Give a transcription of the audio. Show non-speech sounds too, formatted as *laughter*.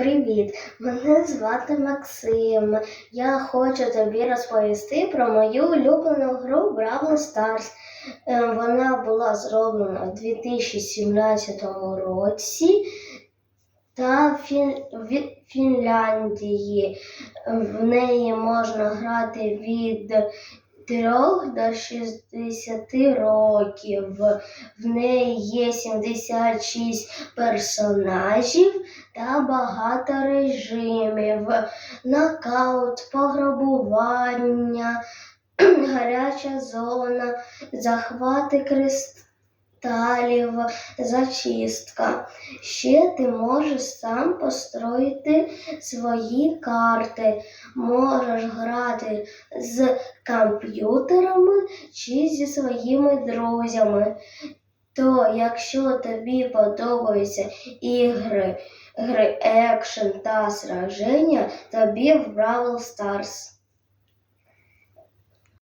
Привіт, мене звати Максим. Я хочу тобі розповісти про мою улюблену гру Бравл Stars. Е, Вона була зроблена у 2017 році та Фін... в Фінляндії. В неї можна грати від 3 до 60 років. В неї є 76 персонажів та багато режимів, нокаут, пограбування, *clears throat* гаряча зона, захвати кристалів, зачистка. Ще ти можеш сам построїти свої карти, можеш грати з комп'ютерами чи зі своїми друзями. То якщо тобі подобаються ігри, гри екшен та сраження, тобі в Бравл Stars.